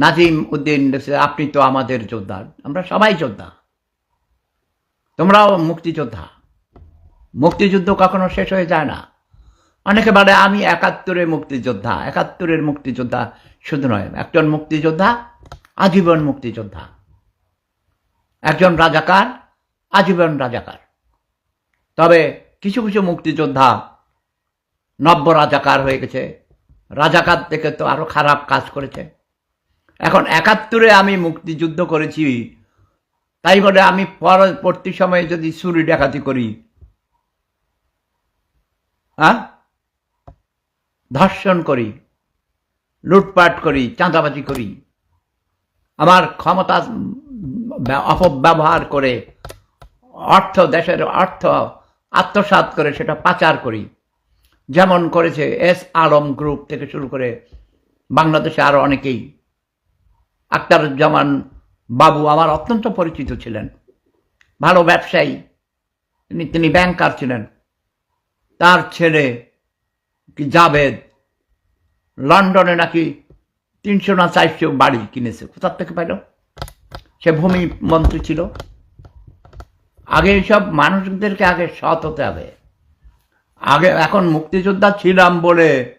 নাজিম উদ্দিন আপনি তো আমাদের যোদ্ধা। আমরা সবাই যোদ্ধা। তোমরাও মুক্তিযোদ্ধা। মুক্তিযুদ্ধ কখনো শেষ হয়ে যায় না। অনেকে বলে, আমি একাত্তরের মুক্তিযোদ্ধা। একাত্তরের মুক্তিযোদ্ধা শুধু নয়, একজন মুক্তিযোদ্ধা, আজীবন মুক্তিযোদ্ধা। একজন রাজাকার, আজীবন রাজাকার। তবে কিছু কিছু মুক্তিযোদ্ধা নব্য রাজাকার হয়ে গেছে। রাজাকার থেকে তো আরও খারাপ কাজ করেছে। এখন একাত্তরে আমি মুক্তিযুদ্ধ করেছি। তাই বলে আমি পরবর্তী সময়ে যদি চুরি ডাকাতি করি হ্যাঁ? ধর্ষণ করি, লুটপাট করি, চাঁদাবাজি করি, আমার ক্ষমতা অপব্যবহার করে, অর্থ, দেশের অর্থ আত্মসাৎ করে সেটা পাচার করি। যেমন করেছে এস আলম গ্রুপ থেকে শুরু করে বাংলাদেশে আরও অনেকেই। আক্তারুজ্জামান বাবু আমার অত্যন্ত পরিচিত ছিলেন। ভালো ব্যবসায়ী। তিনি তিনি ব্যাংকার ছিলেন। তার ছেলে কি জাভেদ লন্ডনে নাকি তিনশো না চারশো বাড়ি কিনেছে। কোথার থেকে পেল সে ভূমি মন্ত্রী ছিল। আগে এইসব মানুষদেরকে আগে সৎ হতে হবে। আগে এখন মুক্তিযোদ্ধা ছিলাম বলে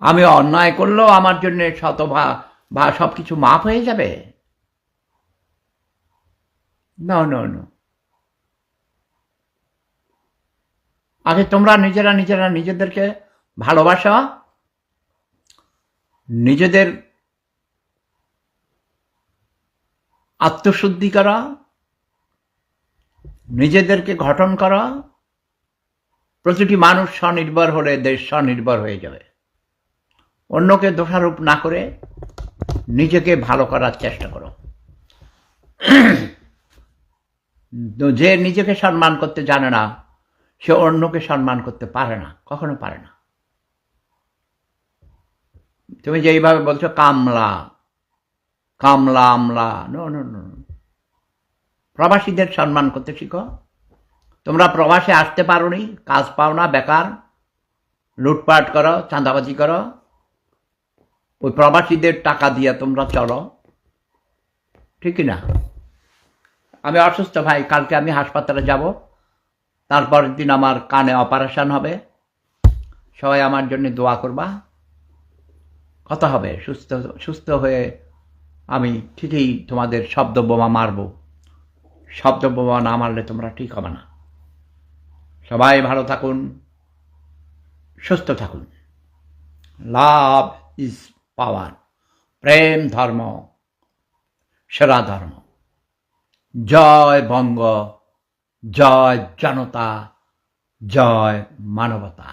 আমি অন্যায় করলেও আমার জন্য শত ভা বা সব কিছু মাফ হয়ে যাবে? না না আগে তোমরা নিজেরা নিজেরা নিজেদেরকে ভালোবাসা? নিজেদের আত্মশুদ্ধি করা? নিজেদেরকে গঠন করা? প্রতিটি মানুষ স্বনির্ভর হলে দেশ স্বনির্ভর হয়ে যাবে। অন্যকে দোষারোপ না করে নিজেকে ভালো করার চেষ্টা করো। যে নিজেকে সম্মান করতে জানে না, সে অন্যকে সম্মান করতে পারে না, কখনো পারে না। তুমি যে এইভাবে বলছো, কামলা কামলা, আমলা নো নো নো প্রবাসীদের সম্মান করতে শিখো। তোমরা প্রবাসে আসতে পারোনি, কাজ পাও না, বেকার, লুটপাট করো, চাঁদাবাজি করো। ওই প্রবাসীদের টাকা দিয়ে তোমরা চলো। ঠিকই না আমি অসুস্থ ভাই, কালকে আমি হাসপাতালে যাব। তারপরের দিন আমার কানে অপারেশন হবে। সবাই আমার জন্য দোয়া করবা। কথা হবে, সুস্থ সুস্থ হয়ে আমি ঠিকই তোমাদের শব্দ বোমা মারব। শব্দ বোমা না মারলে তোমরা ঠিক হবে না। সবাই ভালো থাকুন, সুস্থ থাকুন। লাভ ইজ পাওয়ার প্রেম ধর্ম সেরা ধর্ম। জয় বঙ্গ জয় জনতা জয় মানবতা।